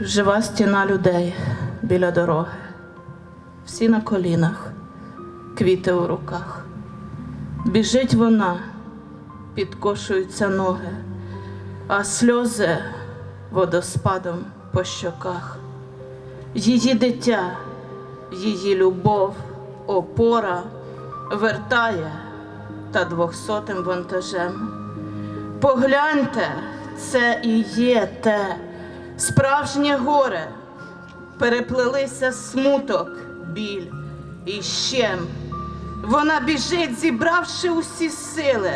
жива стіна людей біля дороги, всі на колінах, квіти у руках. Біжить вона, підкошуються ноги, а сльози водоспадом по щоках. Її дитя, її любов, опора вертає та двохсотим вантажем. Погляньте, це і є те справжнє горе. Переплелися смуток, біль і щем. Вона біжить, зібравши усі сили,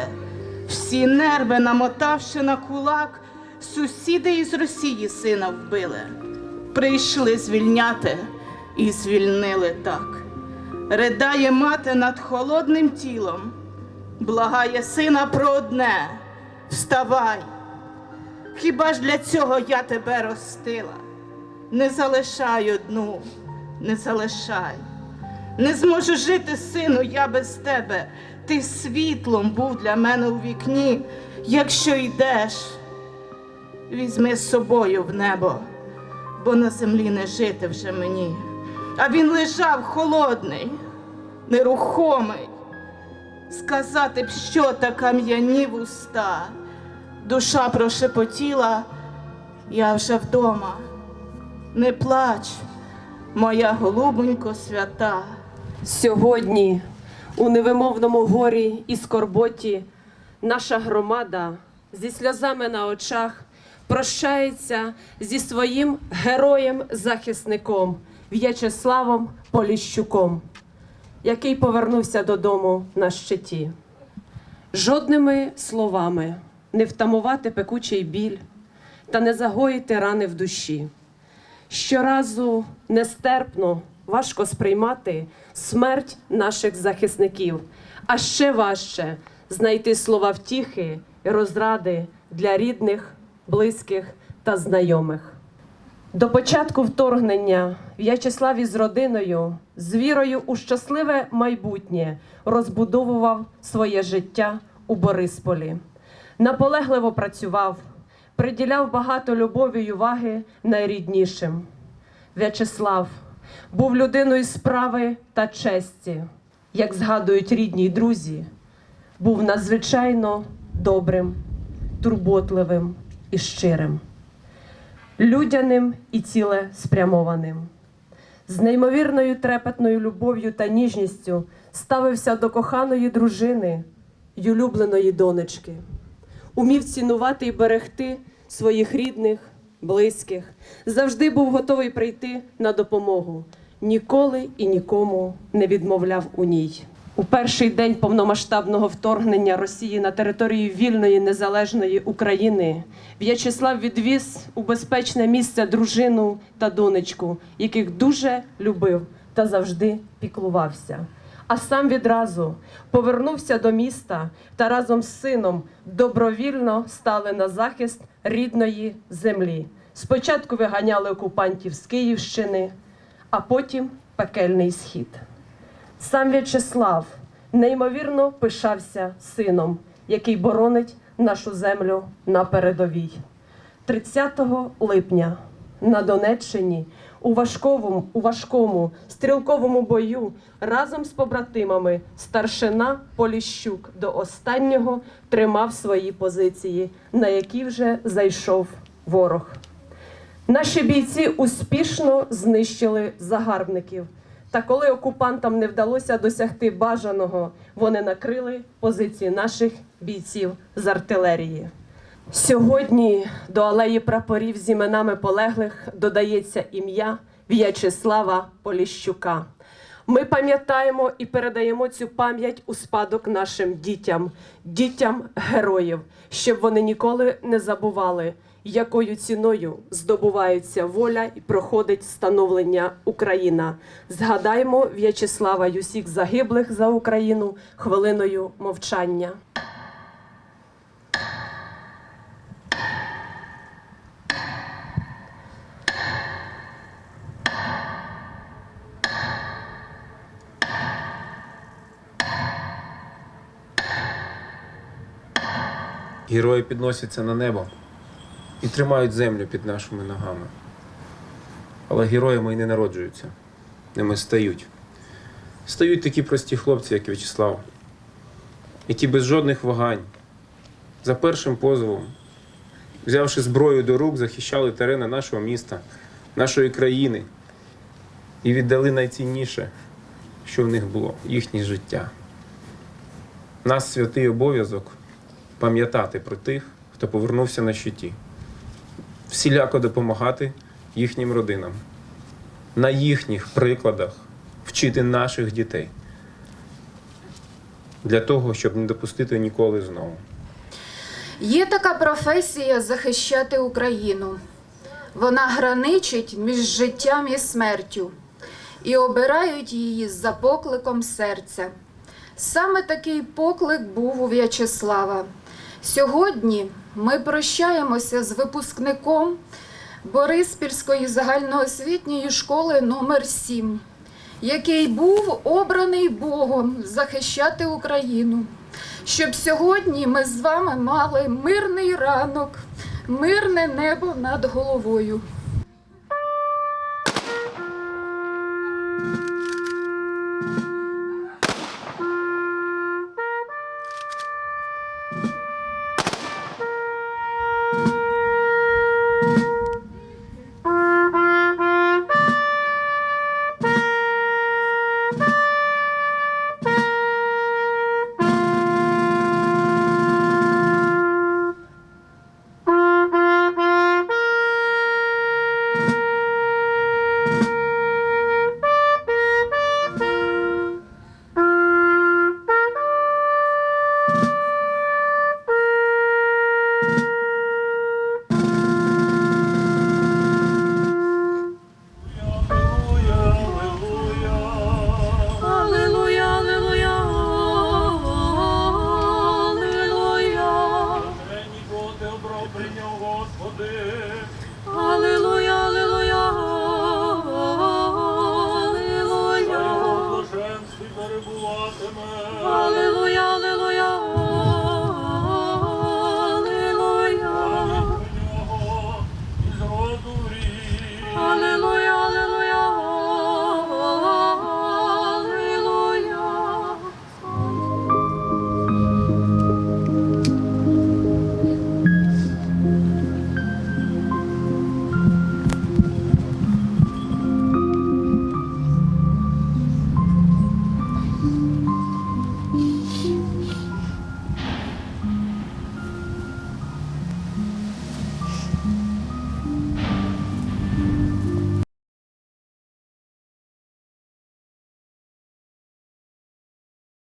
всі нерви намотавши на кулак, сусіди із Росії сина вбили. Прийшли звільняти і звільнили так. Ридає мати над холодним тілом, благає сина про одне. Вставай. Хіба ж для цього я тебе ростила? Не залишай одну, не залишай. Не зможу жити, сину, я без тебе. Ти світлом був для мене у вікні. Якщо йдеш, візьми з собою в небо, бо на землі не жити вже мені. А він лежав холодний, нерухомий. Сказати б, що та кам'яні вуста. Душа прошепотіла, я вже вдома. Не плач, моя голубонько свята. Сьогодні у невимовному горі і скорботі наша громада зі сльозами на очах прощається зі своїм героєм-захисником В'ячеславом Поліщуком, який повернувся додому на щиті. Жодними словами не втамувати пекучий біль та не загоїти рани в душі. Щоразу нестерпно, важко сприймати смерть наших захисників, а ще важче знайти слова втіхи і розради для рідних, близьких та знайомих. До початку вторгнення В'ячеслав із родиною з вірою у щасливе майбутнє розбудовував своє життя у Борисполі. Наполегливо працював, приділяв багато любові й уваги найріднішим. В'ячеслав був людиною справи та честі, як згадують рідні й друзі, був надзвичайно добрим, турботливим і щирим людяним і цілеспрямованим. З неймовірною трепетною любов'ю та ніжністю ставився до коханої дружини й улюбленої донечки, умів цінувати і берегти своїх рідних, близьких, завжди був готовий прийти на допомогу, ніколи і нікому не відмовляв у ній. У перший день повномасштабного вторгнення Росії на територію вільної незалежної України В'ячеслав відвіз у безпечне місце дружину та донечку, яких дуже любив та завжди піклувався. А сам відразу повернувся до міста та разом з сином добровільно стали на захист рідної землі. Спочатку виганяли окупантів з Київщини, а потім пекельний схід. Сам В'ячеслав неймовірно пишався сином, який боронить нашу землю на передовій. 30 липня на Донеччині у важкому, у важкому стрілковому бою разом з побратимами старшина Поліщук до останнього тримав свої позиції, на які вже зайшов ворог. Наші бійці успішно знищили загарбників. Та коли окупантам не вдалося досягти бажаного, вони накрили позиції наших бійців з артилерії. Сьогодні до алеї прапорів з іменами полеглих додається ім'я В'ячеслава Поліщука. Ми пам'ятаємо і передаємо цю пам'ять у спадок нашим дітям, дітям героїв, щоб вони ніколи не забували, якою ціною здобувається воля і проходить становлення Україна. Згадаймо В'ячеслава й усіх загиблих за Україну хвилиною мовчання. Герої підносяться на небо і тримають землю під нашими ногами. Але героями і не народжуються, ними стають. Стають такі прості хлопці, як В'ячеслав, які без жодних вагань, за першим позовом, взявши зброю до рук, захищали терени нашого міста, нашої країни і віддали найцінніше, що в них було їхнє життя. Нас святий обов'язок пам'ятати про тих, хто повернувся на щиті, всіляко допомагати їхнім родинам, на їхніх прикладах вчити наших дітей для того, щоб не допустити ніколи знову. Є така професія захищати Україну. Вона граничить між життям і смертю, і обирають її за покликом серця. Саме такий поклик був у В'ячеслава. Сьогодні ми прощаємося з випускником Бориспільської загальноосвітньої школи номер 7 який був обраний Богом захищати Україну щоб сьогодні ми з вами мали мирний ранок, мирне небо над головою. Hallelujah.